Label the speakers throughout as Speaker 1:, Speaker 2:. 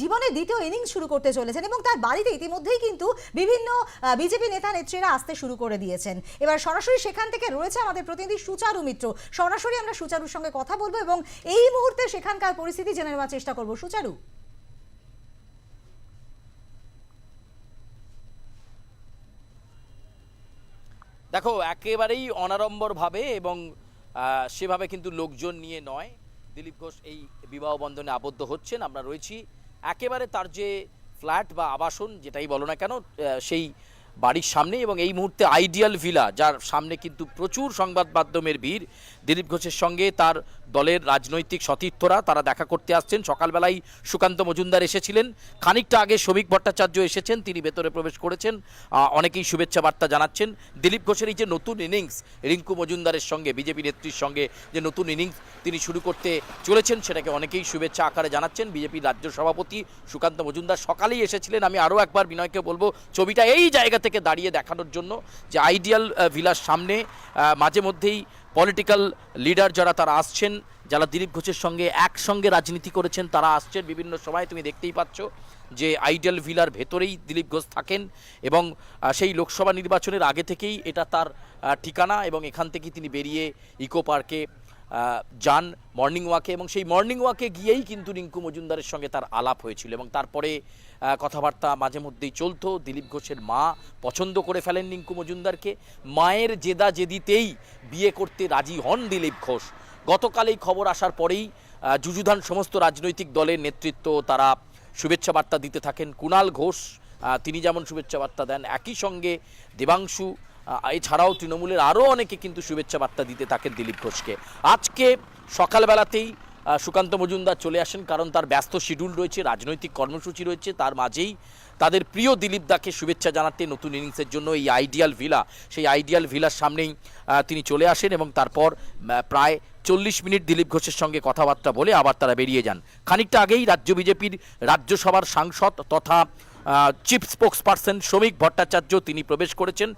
Speaker 1: জীবনে দ্বিতীয় ইনিংস শুরু করতে চলেছেন এবং তার বাড়িতে ইতিমধ্যেই কিন্তু বিভিন্ন বিজেপি নেতা নেত্রীরা আসতে শুরু করে দিয়েছেন। এবার সরাসরি সেখান থেকে রয়েছে আমাদের প্রতিনিধি সুচারু মিত্র। সরাসরি আমরা সুচারুর সঙ্গে কথা বলব এবং এই মুহূর্তে সেখানকার পরিস্থিতি জেনে নেওয়ার চেষ্টা করব। সুচারু।
Speaker 2: দেখো, একেবারেই অনাড়ম্বরভাবে এবং সেভাবে কিন্তু লোকজন নিয়ে নয়। দিলীপ ঘোষ এই বিবাহ বন্ধনে আবদ্ধ হচ্ছেন। আমরা রয়েছি একেবারে তার যে ফ্ল্যাট বা আবাসন, যেটাই বলো না কেন সেই বাড়ির সামনে এবং এই মুহূর্তে আইডিয়াল ভিলা, যার সামনে কিন্তু প্রচুর সংবাদ মাধ্যমের ভিড়। দিলীপ ঘোষের সঙ্গে তার দলের রাজনৈতিক সতীর্থরা তারা দেখা করতে আসছেন। সকালবেলায় সুকান্ত মজুমদার এসেছিলেন। খানিকটা আগে শ্রমিক ভট্টাচার্য এসেছেন, তিনি ভেতরে প্রবেশ করেছেন। অনেকেই শুভেচ্ছা বার্তা জানাচ্ছেন। দিলীপ ঘোষের এই যে নতুন ইনিংস, রিঙ্কু মজুমদারের সঙ্গে, বিজেপি নেত্রীর সঙ্গে যে নতুন ইনিংস তিনি শুরু করতে চলেছেন, সেটাকে অনেকেই শুভেচ্ছা আকারে জানাচ্ছেন। বিজেপির রাজ্য সভাপতি সুকান্ত মজুমদার সকালেই এসেছিলেন। আমি আরও একবার বিনয়কে বলব, ছবিটা এই জায়গা থেকে দাঁড়িয়ে দেখানোর জন্য যে আইডিয়াল ভিলার সামনে মাঝে মধ্যেই পলিটিক্যাল লিডার যারা তারা আসছেন, যারা দিলীপ ঘোষের সঙ্গে একসঙ্গে রাজনীতি করেছেন, তারা আসছেন বিভিন্ন সময়। তুমি দেখতেই পাচ্ছ যে আইডিয়াল ভিলার ভেতরেই দিলীপ ঘোষ থাকেন এবং সেই লোকসভা নির্বাচনের আগে থেকেই এটা তার ঠিকানা এবং এখান থেকেই তিনি বেরিয়ে ইকো পার্কে যান মর্নিং ওয়াকে এবং সেই মর্নিং ওয়াকে গিয়েই কিন্তু রিঙ্কু মজুমদারের সঙ্গে তার আলাপ হয়েছিল এবং তারপরে কথাবার্তা মাঝে মধ্যেই চলতো। দিলীপ ঘোষের মা পছন্দ করে ফেলেন রিঙ্কু মজুমদারকে। মায়ের জেদা জেদিতেই বিয়ে করতে রাজি হন দিলীপ ঘোষ। গতকাল এই খবর আসার পরেই যুযুধান সমস্ত রাজনৈতিক দলের নেতৃত্ব তারা শুভেচ্ছা বার্তা দিতে থাকেন। কুণাল ঘোষ তিনি যেমন শুভেচ্ছা বার্তা দেন, একই সঙ্গে দেবাংশু এছাড়াও তৃণমূলের আরও অনেকে কিন্তু শুভেচ্ছা বার্তা দিতে থাকেন দিলীপ ঘোষকে। আজকে সকালবেলাতেই সুকান্ত মজুমদার চলে আসেন কারণ তার ব্যস্ত শিডিউল রয়েছে, রাজনৈতিক কর্মসূচি রয়েছে, তার মাঝেই তাদের প্রিয় দিলীপ দাকে শুভেচ্ছা জানাতে নতুন ইনিংসের জন্য এই আইডিয়াল ভিলা, সেই আইডিয়াল ভিলার সামনেই তিনি চলে আসেন এবং তারপর প্রায় চল্লিশ মিনিট দিলীপ ঘোষের সঙ্গে কথাবার্তা বলে আবার তারা বেরিয়ে যান। খানিকটা আগেই রাজ্য বিজেপির রাজ্যসভার সাংসদ তথা চিফ স্পোক্স পার্সন শ্রমিক ভট্টাচার্য তিনি প্রবেশ করেছেন।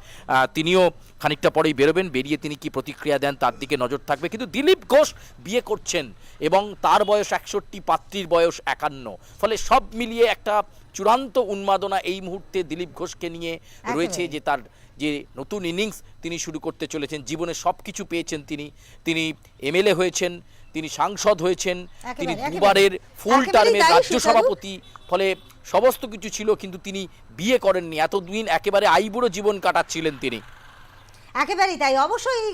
Speaker 2: তিনিও খানিকটা পরেই বেরোবেন বেরিয়ে তিনি কি প্রতিক্রিয়া দেন তার দিকে নজর থাকবে। কিন্তু দিলীপ ঘোষ বিয়ে করছেন এবং তার বয়স একষট্টি পাত্রীর বয়স একান্ন। ফলে সব মিলিয়ে একটা চূড়ান্ত উন্মাদনা এই মুহূর্তে দিলীপ ঘোষকে নিয়ে রয়েছে যে তার যে নতুন ইনিংস তিনি শুরু করতে চলেছেন জীবনে সব কিছু পেয়েছেন তিনি। তিনি এমএলএ হয়েছেন তিনি সাংসদ হয়েছেন তিনি। দুবারের ফুল টার্মের রাজ্য সভাপতি ফলে সমস্ত কিছু ছিল কিন্তু তিনি বিয়ে করেননি। এতদিন একেবারে আইবুড়ো জীবন কাটাচ্ছিলেন তিনি।
Speaker 1: একেবারেই তাই। অবশ্যই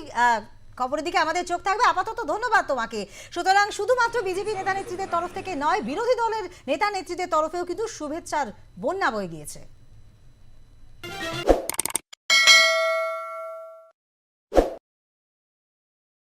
Speaker 1: খবরের দিকে আমাদের চোখ থাকবে। আপাতত ধন্যবাদ তোমাকে। সুতরাং শুধুমাত্র বিজেপি নেতা নেত্রীদের তরফ থেকে নয় বিরোধী দলের নেতা নেত্রীদের তরফেও কিন্তু শুভেচ্ছার বন্যা বয়ে গিয়েছে।